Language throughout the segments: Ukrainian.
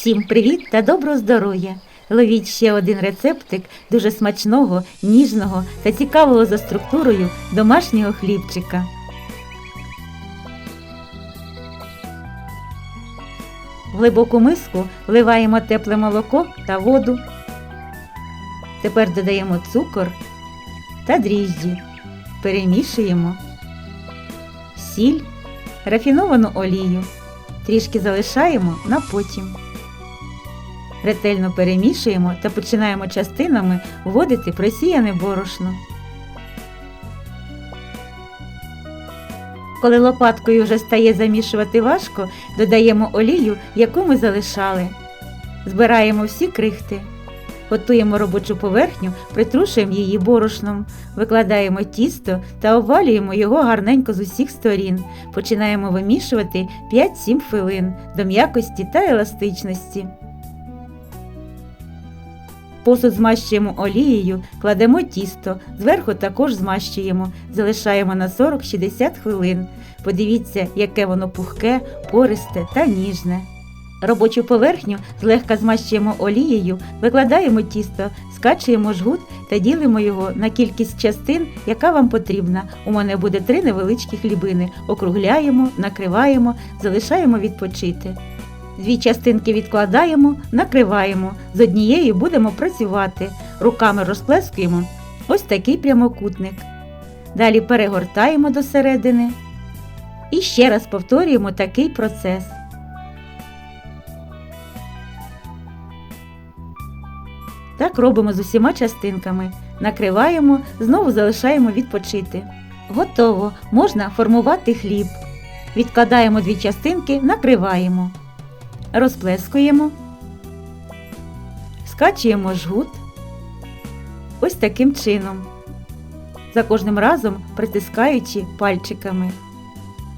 Всім привіт та доброго здоров'я! Ловіть ще один рецептик дуже смачного, ніжного та цікавого за структурою домашнього хлібчика. В глибоку миску вливаємо тепле молоко та воду. Тепер додаємо цукор та дріжджі. Перемішуємо сіль, рафіновану олію. Трішки залишаємо на потім. Ретельно перемішуємо та починаємо частинами вводити просіяне борошно. Коли лопаткою вже стає замішувати важко, додаємо олію, яку ми залишали. Збираємо всі крихти. Готуємо робочу поверхню, притрушуємо її борошном, викладаємо тісто та обвалюємо його гарненько з усіх сторін. Починаємо вимішувати 5-7 хвилин до м'якості та еластичності. Посуд змащуємо олією, кладемо тісто, зверху також змащуємо, залишаємо на 40-60 хвилин. Подивіться, яке воно пухке, пористе та ніжне. Робочу поверхню злегка змащуємо олією, викладаємо тісто, скачуємо жгут та ділимо його на кількість частин, яка вам потрібна. У мене буде три невеличкі хлібини. Округляємо, накриваємо, залишаємо відпочити. Дві частинки відкладаємо, накриваємо. З однією будемо працювати. Руками розплескуємо ось такий прямокутник. Далі перегортаємо до середини. І ще раз повторюємо такий процес. Так робимо з усіма частинками. Накриваємо, знову залишаємо відпочити. Готово! Можна формувати хліб. Відкладаємо дві частинки, накриваємо. Розплескуємо. Скачуємо жгут. Ось таким чином. За кожним разом притискаючи пальчиками.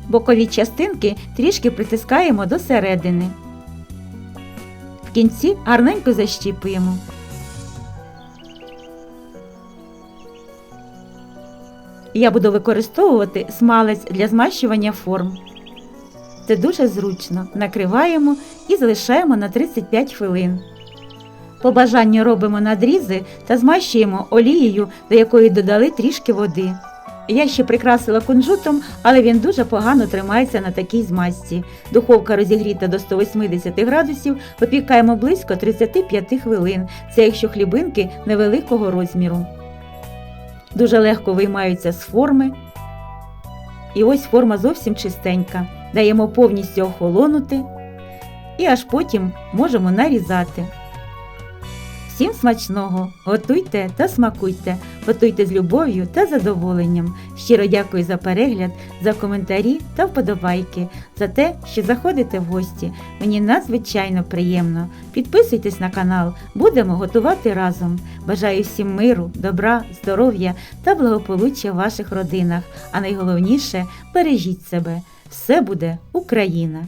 Бокові частинки трішки притискаємо до середини. В кінці гарненько защіпуємо. Я буду використовувати смалець для змащування форм. Це дуже зручно. Накриваємо і залишаємо на 35 хвилин. По бажанню робимо надрізи та змащуємо олією, до якої додали трішки води. Я ще прикрасила кунжутом, але він дуже погано тримається на такій змазці. Духовка розігріта до 180 градусів, випікаємо близько 35 хвилин. Це якщо хлібинки невеликого розміру. Дуже легко виймаються з форми. І ось форма зовсім чистенька. Даємо повністю охолонути і аж потім можемо нарізати. Всім смачного! Готуйте та смакуйте, готуйте з любов'ю та задоволенням. Щиро дякую за перегляд, за коментарі та вподобайки, за те, що заходите в гості. Мені надзвичайно приємно. Підписуйтесь на канал, будемо готувати разом. Бажаю всім миру, добра, здоров'я та благополуччя в ваших родинах. А найголовніше бережіть себе. Все буде Україна!